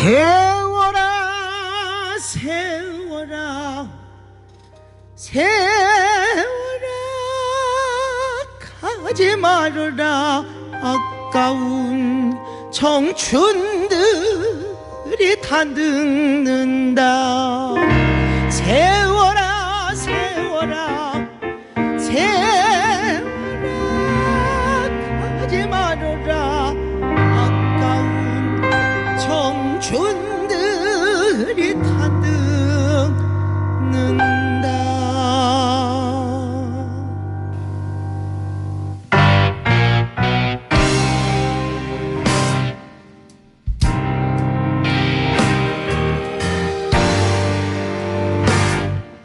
세워라 세워라. 세워라 가지 말아라. 아까운 청춘들이 다 늙는다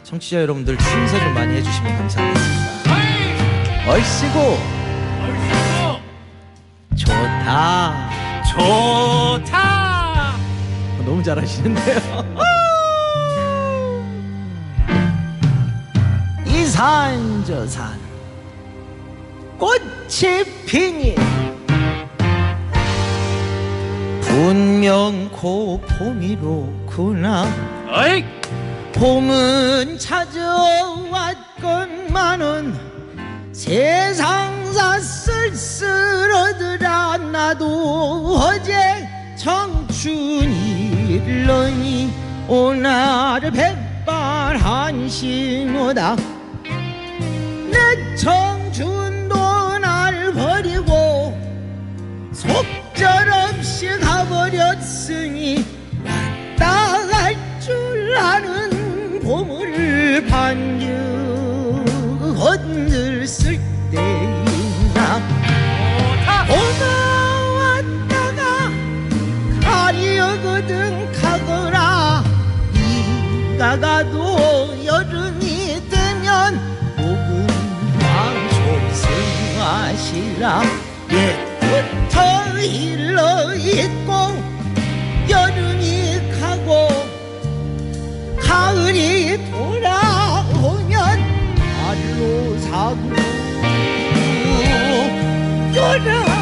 청취자 여러분들 춤새 좀 많이 해주시면 감사하겠습니다. 얼씨구! 좋다. 좋다. 어, 너무 잘하시는데요. 이산저산. 꽃이 피니. 분명 고 봄이로구나. 어이, 봄은 찾아왔건만은 세상사 쓸쓸하더라 나도 어제 청춘이 일러니 오늘 백발한 신호다. 내 청춘 봄을 반겨 건들쓸 때있나 좋다. 오나 왔다가 가려거든 가거라 이가 가도 여름이 되면 목은 왕초승하시라 옛부터 일러 있고 여름이 가고 가을이 돌아오면 알로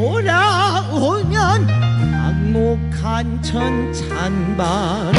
돌아오면 악목한 천 찬바람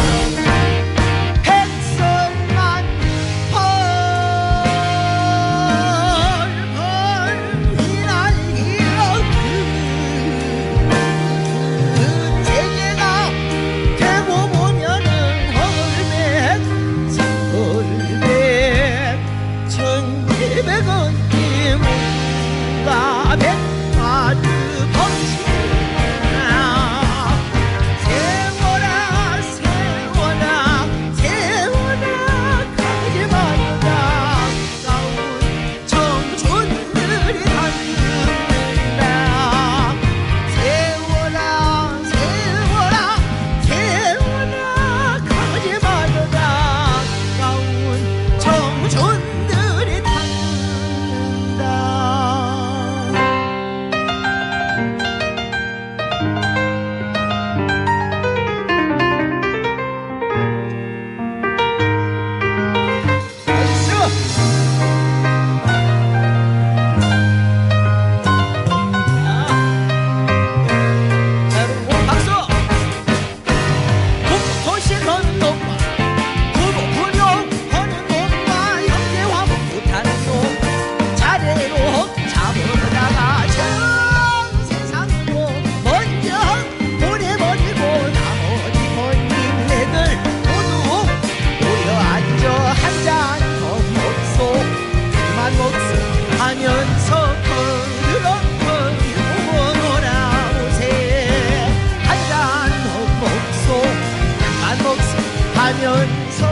가면서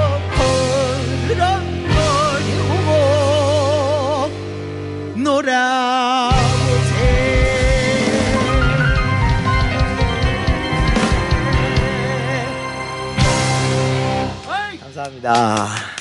걸어버리고 놀아 감사합니다.